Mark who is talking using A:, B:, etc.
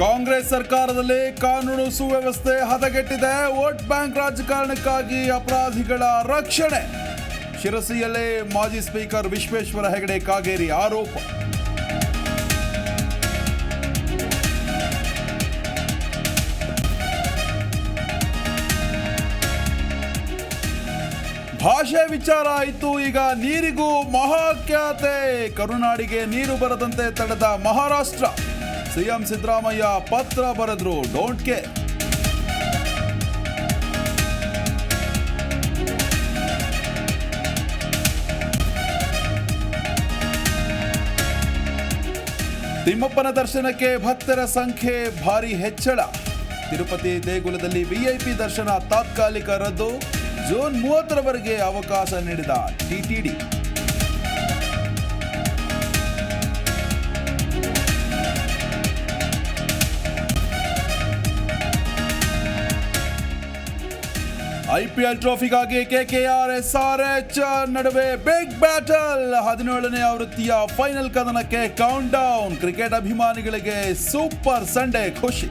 A: ಕಾಂಗ್ರೆಸ್ ಸರ್ಕಾರದಲ್ಲಿ ಕಾನೂನು ಸುವ್ಯವಸ್ಥೆ ಹದಗೆಟ್ಟಿದೆ. ವೋಟ್ ಬ್ಯಾಂಕ್ ರಾಜಕಾರಣಕ್ಕಾಗಿ ಅಪರಾಧಿಗಳ ರಕ್ಷಣೆ. ಶಿರಸಿಯಲ್ಲೇ ಮಾಜಿ ಸ್ಪೀಕರ್ ವಿಶ್ವೇಶ್ವರ ಹೆಗಡೆ ಕಾಗೇರಿ ಆರೋಪ. ಭಾಷೆ ವಿಚಾರ ಆಯಿತು. ಈಗ ನೀರಿಗೂ ಮಹಾಖ್ಯಾತೆ. ಕರುನಾಡಿಗೆ ನೀರು ಬರದಂತೆ ತಡೆದ ಮಹಾರಾಷ್ಟ್ರ. ಸಿಎಂ ಸಿದ್ದರಾಮಯ್ಯ ಪತ್ರ ಬರೆದ್ರು ಡೋಂಟ್ ಕೇರ್ ತಿಮ್ಮಪ್ಪನ ದರ್ಶನಕ್ಕೆ ಭಕ್ತರ ಸಂಖ್ಯೆ ಭಾರಿ ಹೆಚ್ಚಳ. ತಿರುಪತಿ ದೇಗುಲದಲ್ಲಿ ವಿಐಪಿ ದರ್ಶನ ತಾತ್ಕಾಲಿಕ ರದ್ದು. ಜೂನ್ ಮೂವತ್ತರವರೆಗೆ ಅವಕಾಶ ನೀಡಿದ ಟಿಟಿಡಿ ಐಪಿಎಲ್ ಟ್ರೋಫಿಗಾಗಿ ಕೆಕೆಆರ್ ಎಚ್ ನಡುವೆ ಬಿಗ್ ಬ್ಯಾಟಲ್. ಹದಿನೇಳನೇ ಆವೃತ್ತಿಯ ಫೈನಲ್ ಕದನಕ್ಕೆ ಕೌಂಟ್ ಡೌನ್ ಕ್ರಿಕೆಟ್ ಅಭಿಮಾನಿಗಳಿಗೆ ಸೂಪರ್ ಸಂಡೇ ಖುಷಿ.